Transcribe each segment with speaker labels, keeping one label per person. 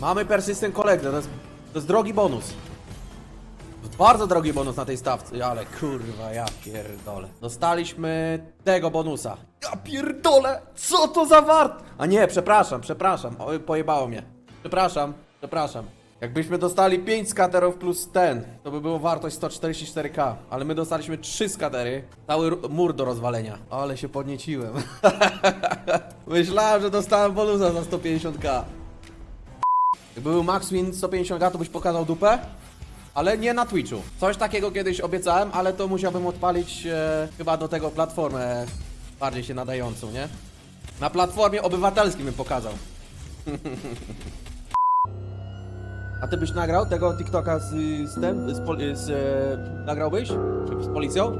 Speaker 1: Mamy persistent collector, to jest, to jest drogi bonus. Bardzo drogi bonus na tej stawce, ale kurwa, ja pierdolę. Dostaliśmy tego bonusa. Ja pierdolę, co to za wart? A nie, przepraszam, przepraszam, Oj, pojebało mnie. Przepraszam, przepraszam. Jakbyśmy dostali 5 skaterów plus ten, to by było wartość 144k. Ale my dostaliśmy 3 skatery, cały mur do rozwalenia. Ale się podnieciłem. Myślałem, że dostałem bonusa za 150k. Jakby był max win 150k, to byś pokazał dupę? Ale nie na Twitchu. Coś takiego kiedyś obiecałem, ale to musiałbym odpalić e, chyba do tego platformę bardziej się nadającą, nie? Na platformie obywatelskiej bym pokazał. A ty byś nagrał tego TikToka z, z tym? Z, pol- z, e, nagrałbyś? Z policją?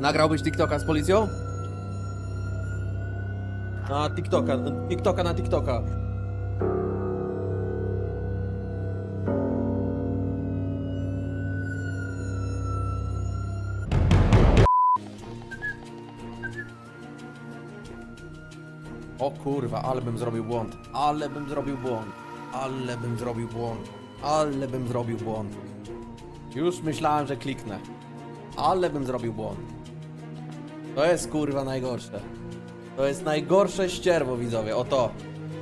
Speaker 1: Nagrałbyś TikToka z policją? Na TikToka, TikToka na TikToka. O kurwa, ale bym zrobił błąd. Ale bym zrobił błąd. Ale bym zrobił błąd. Ale bym zrobił błąd. Już myślałem, że kliknę. Ale bym zrobił błąd. To jest kurwa najgorsze. To jest najgorsze ścierwo, widzowie. Oto.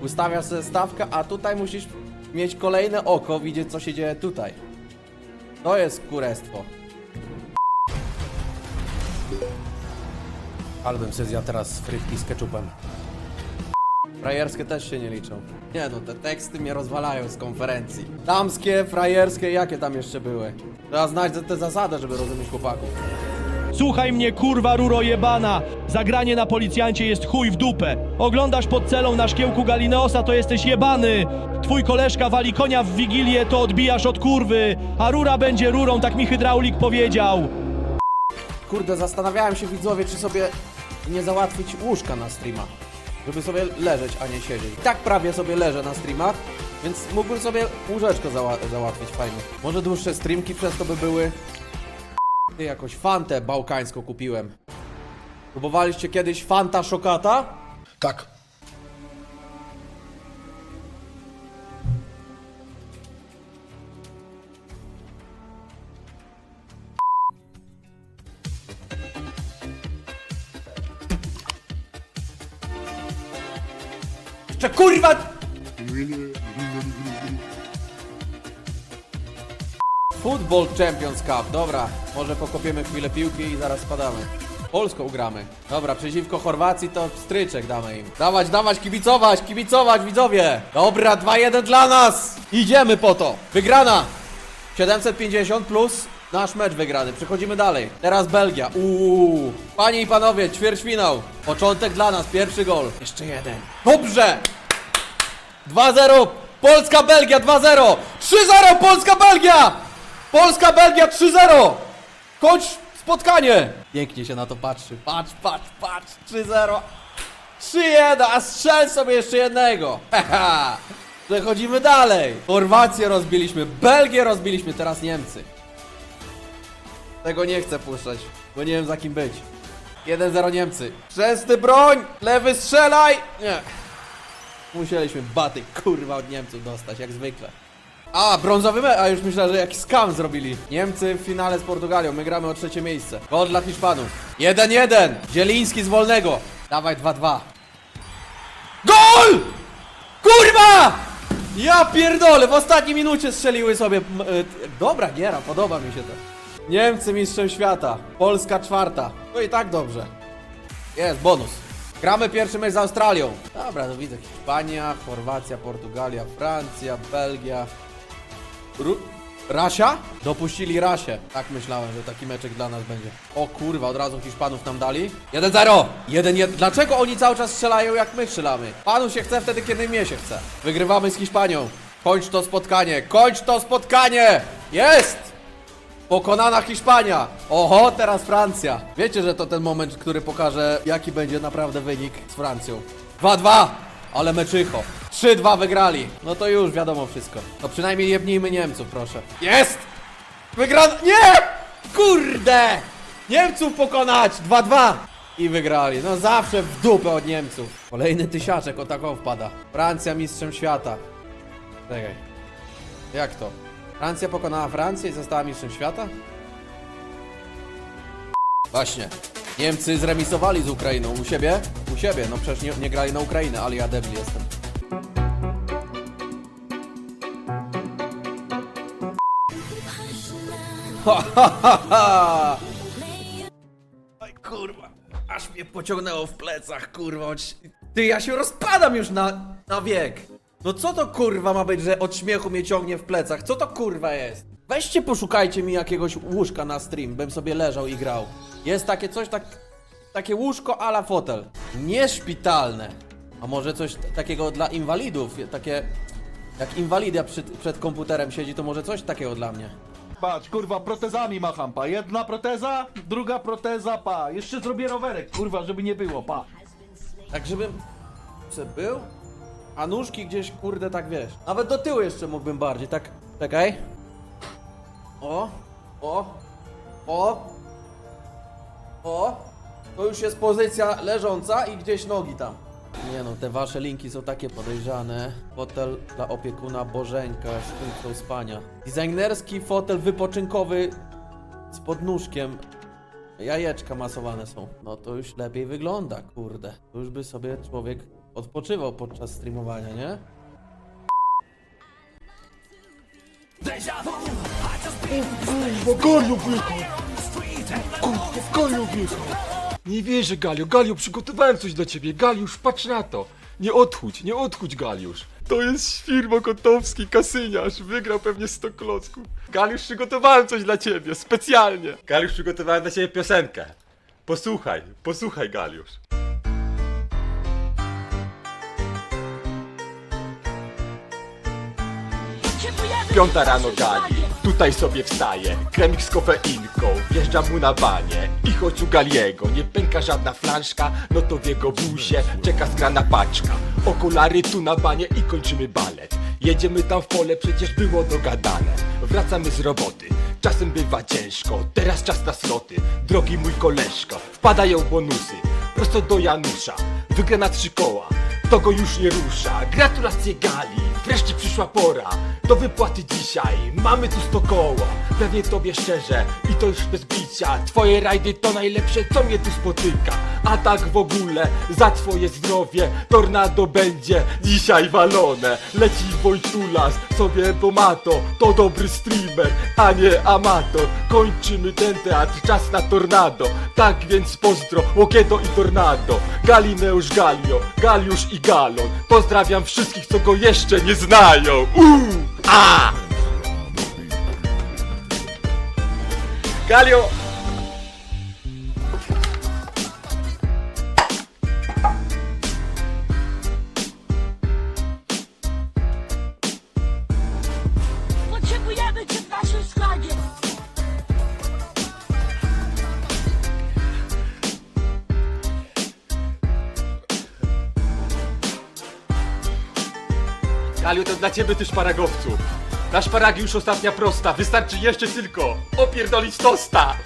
Speaker 1: Ustawiasz sobie stawkę, a tutaj musisz mieć kolejne oko, widzieć co się dzieje tutaj. To jest kurestwo. Ale bym sobie zjadł teraz frytki z ketchupem. Frajerskie też się nie liczą. Nie no, te teksty mnie rozwalają z konferencji. Damskie, frajerskie, jakie tam jeszcze były? Trzeba znać tę zasadę, żeby rozumieć chłopaków.
Speaker 2: Słuchaj mnie, kurwa ruro jebana! Zagranie na policjancie jest chuj w dupę. Oglądasz pod celą na szkiełku Galineosa, to jesteś jebany! Twój koleżka wali konia w wigilię, to odbijasz od kurwy! A rura będzie rurą, tak mi hydraulik powiedział!
Speaker 1: Kurde, zastanawiałem się widzowie, czy sobie nie załatwić łóżka na streama. Żeby sobie leżeć, a nie siedzieć. Tak prawie sobie leżę na streamach, więc mógłbym sobie łóżeczko zała załatwić fajnie. Może dłuższe streamki przez to by były. Ty jakoś fantę bałkańską kupiłem. Próbowaliście kiedyś Fanta Szokata?
Speaker 3: Tak.
Speaker 1: Jeszcze kurwa! Football Champions Cup, dobra. Może pokopiemy chwilę piłki i zaraz spadamy. Polską gramy. Dobra, przeciwko Chorwacji to stryczek damy im. Dawać, dawać, kibicować, kibicować, widzowie! Dobra, 2-1 dla nas! Idziemy po to! Wygrana! 750 plus nasz mecz wygrany. Przechodzimy dalej. Teraz Belgia. Uuu. Panie i panowie, ćwierćfinał. Początek dla nas, pierwszy gol. Jeszcze jeden. Dobrze! 2-0! Polska Belgia 2-0! 3-0 Polska Belgia! Polska Belgia 3-0! Kończ spotkanie! Pięknie się na to patrzy. Patrz, patrz, patrz! 3-0! 3-1, a strzel sobie jeszcze jednego! Haha! Przechodzimy dalej. Chorwację rozbiliśmy, Belgię rozbiliśmy, teraz Niemcy. Tego nie chcę puszczać, bo nie wiem za kim być. 1-0 Niemcy. Przesty broń! Lewy strzelaj! Nie. Musieliśmy baty kurwa od Niemców dostać, jak zwykle. A, brązowy me, a już myślę, że jakiś skam zrobili. Niemcy w finale z Portugalią, my gramy o trzecie miejsce. Gol dla Hiszpanów. 1-1, Zieliński z wolnego. Dawaj 2-2. GOL! Kurwa! Ja pierdolę, w ostatniej minucie strzeliły sobie. t- Dobra giera, podoba mi się to. Niemcy mistrzem świata, Polska czwarta. No i tak dobrze. Jest, bonus. Gramy pierwszy mecz z Australią. Dobra, to widzę. Hiszpania, Chorwacja, Portugalia, Francja, Belgia. Ru Rasia? Dopuścili Rasię. Tak myślałem, że taki meczek dla nas będzie. O kurwa, od razu Hiszpanów nam dali. 1-0! 1-1. Dlaczego oni cały czas strzelają jak my strzelamy? Panu się chce wtedy, kiedy mnie się chce. Wygrywamy z Hiszpanią. Kończ to spotkanie. Kończ to spotkanie! Jest! Pokonana Hiszpania! Oho, teraz Francja! Wiecie, że to ten moment, który pokaże, jaki będzie naprawdę wynik z Francją. 2-2! Ale meczycho. 3-2 wygrali. No to już wiadomo wszystko. No przynajmniej jebnijmy Niemców, proszę. Jest! Wygrano... Nie! Kurde! Niemców pokonać! 2-2! I wygrali. No zawsze w dupę od Niemców. Kolejny tysiaczek o taką wpada. Francja mistrzem świata. Czekaj. Jak to? Francja pokonała Francję i została mistrzem świata? Właśnie. Niemcy zremisowali z Ukrainą. U siebie? Siebie. No przecież nie, nie grali na Ukrainę, ale ja debil jestem. Ha, ha, ha, ha. Oj kurwa, aż mnie pociągnęło w plecach, kurwa. Ty, ja się rozpadam już na, na wiek. No co to kurwa ma być, że od śmiechu mnie ciągnie w plecach? Co to kurwa jest? Weźcie poszukajcie mi jakiegoś łóżka na stream, bym sobie leżał i grał. Jest takie coś, tak, takie łóżko ala fotel. Nieszpitalne. A może coś takiego dla inwalidów, takie... Jak inwalida przed, przed komputerem siedzi, to może coś takiego dla mnie.
Speaker 3: Patrz, kurwa, protezami macham, pa. Jedna proteza, druga proteza, pa. Jeszcze zrobię rowerek, kurwa, żeby nie było, pa.
Speaker 1: Tak, żebym se był, a nóżki gdzieś, kurde, tak wiesz. Nawet do tyłu jeszcze mógłbym bardziej, tak. Czekaj. O, o, o, o. To już jest pozycja leżąca i gdzieś nogi tam. Nie no, te wasze linki są takie podejrzane. Fotel dla opiekuna Bożeńka z funkcją spania. Designerski fotel wypoczynkowy z podnóżkiem. Jajeczka masowane są. No to już lepiej wygląda, kurde. To już by sobie człowiek odpoczywał podczas streamowania, nie?
Speaker 4: Kurwa, Galio wjechał! Kurwa, Galio wjechał! Nie wierzę, Galio. Galio, przygotowałem coś dla ciebie. Galiusz, patrz na to. Nie odchudź, nie odchudź, Galiusz. To jest Świrmo Kotowski, kasyniarz. Wygrał pewnie 100 klocków. Galiusz, przygotowałem coś dla ciebie, specjalnie. Galiusz, przygotowałem dla ciebie piosenkę. Posłuchaj, posłuchaj, Galiusz. Piąta rano gali, tutaj sobie wstaje Kremik z kofeinką, wjeżdża mu na banie. I choć u Galiego nie pęka żadna flanszka No to w jego buzie czeka skrana paczka. Okulary tu na banie i kończymy balet. Jedziemy tam w pole, przecież było dogadane. Wracamy z roboty, czasem bywa ciężko Teraz czas na sloty, drogi mój koleżko Wpadają bonusy, prosto do Janusza. Wygra na trzy koła, to go już nie rusza. Gratulacje Gali, wreszcie przyszła pora. Do wypłaty dzisiaj, mamy tu sto koła. Pewnie tobie szczerze, i to już bez bicia. Twoje rajdy to najlepsze, co mnie tu spotyka. A tak w ogóle, za twoje zdrowie Tornado będzie dzisiaj walone. Leci Wojtulas, sobie pomato To dobry streamer, a nie amator. Kończymy ten teatr, czas na tornado. Tak więc pozdro, Łokieto i Tornado. Galineusz Galio, Galiusz i Galon Pozdrawiam wszystkich, co go jeszcze nie znają Uuu, a! Galio! Galio, to dla ciebie też szparagowcu Na szparagi już ostatnia prosta. Wystarczy jeszcze tylko opierdolić tosta